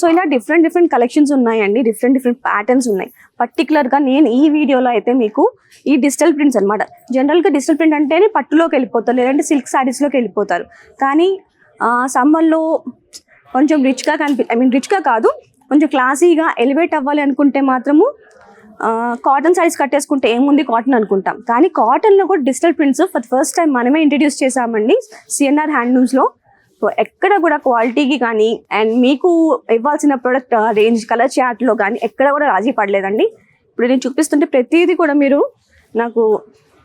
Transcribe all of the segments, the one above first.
So ఇలా different different collections ఉన్నాయండి. Different different patterns ఉన్నాయి. పర్టికులర్గా నేను ఈ వీడియోలో అయితే మీకు ఈ డిజిటల్ ప్రింట్స్ అనమాట జనరల్గా డిజిటల్ ప్రింట్ అంటేనే పట్టులోకి వెళ్ళిపోతారు లేదంటే సిల్క్ శారీస్లోకి వెళ్ళిపోతారు. కానీ సమ్మర్లో కొంచెం రిచ్గా కనిపి ఐ మీన్ రిచ్గా కాదు కొంచెం క్లాసీగా ఎలివేట్ అవ్వాలి అనుకుంటే మాత్రము కాటన్ శారీస్ కట్టేసుకుంటే ఏముంది కాటన్ అనుకుంటాం. కానీ కాటన్లో కూడా digital prints for first time మనమే ఇంట్రడ్యూస్ చేసామండి సిఎన్ఆర్ హ్యాండ్లూమ్స్లో సో ఎక్కడ కూడా క్వాలిటీకి కానీ అండ్ మీకు ఇవ్వాల్సిన ప్రొడక్ట్ రేంజ్ కలర్ చార్ట్లో కానీ ఎక్కడ కూడా రాజీ పడలేదండి. ఇప్పుడు నేను చూపిస్తుంటే ప్రతిదీ కూడా మీరు నాకు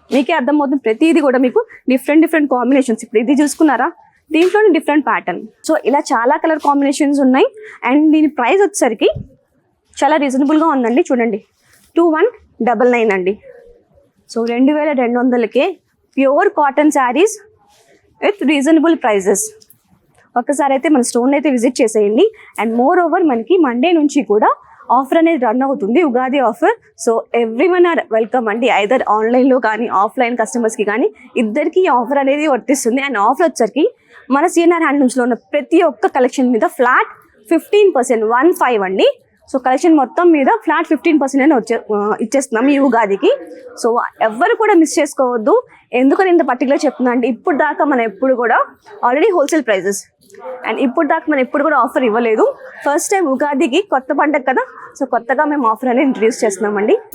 మీకే అర్థమవుతుంది. ప్రతిదీ కూడా మీకు డిఫరెంట్ డిఫరెంట్ కాంబినేషన్స్ ఇప్పుడు ఇది చూసుకున్నారా? దీంట్లోనే డిఫరెంట్ ప్యాటర్న్ సో ఇలా చాలా కలర్ కాంబినేషన్స్ ఉన్నాయి. అండ్ దీని ప్రైస్ వచ్చేసరికి చాలా రీజనబుల్గా ఉందండి. చూడండి. టూ వన్ డబల్ నైన్ అండి. సో రెండు వేల రెండు వందలకే pure cotton sarees with reasonable prices ఒక్కసారి అయితే మన స్టోన్ అయితే విజిట్ చేసేయండి. అండ్ మోర్ ఓవర్ మనకి మండే నుంచి కూడా ఆఫర్ అనేది రన్ అవుతుంది Ugadi offer so everyone are welcome అండి ఐదర్ ఆన్లైన్లో కానీ ఆఫ్లైన్ కస్టమర్స్కి కానీ ఇద్దరికి ఆఫర్ అనేది వర్తిస్తుంది. అండ్ ఆఫర్ వచ్చరికి మన సిఎన్ఆర్ హ్యాండ్లూమ్స్లో ఉన్న ప్రతి ఒక్క కలెక్షన్ మీద flat fifteen percent one five అండి. సో కలెక్షన్ మొత్తం మీద ఫ్లాట్ ఫిఫ్టీన్ పర్సెంట్ అని వచ్చే ఇచ్చేస్తున్నాం ఈ ఉగాదికి. సో ఎవ్వరు కూడా మిస్ చేసుకోవద్దు. ఎందుకని ఇంత పర్టికులర్ చెప్తున్నా అంటే ఇప్పుడు దాకా మనం ఎప్పుడు కూడా ఆల్రెడీ హోల్సేల్ ప్రైజెస్ అండ్ ఇప్పుడు దాకా మనం ఎప్పుడు కూడా ఆఫర్ ఇవ్వలేదు. ఫస్ట్ టైం ఉగాదికి కొత్త పండగ కదా. సో కొత్తగా మేము ఆఫర్ అనేది ఇంట్రడ్యూస్ చేస్తున్నామండి.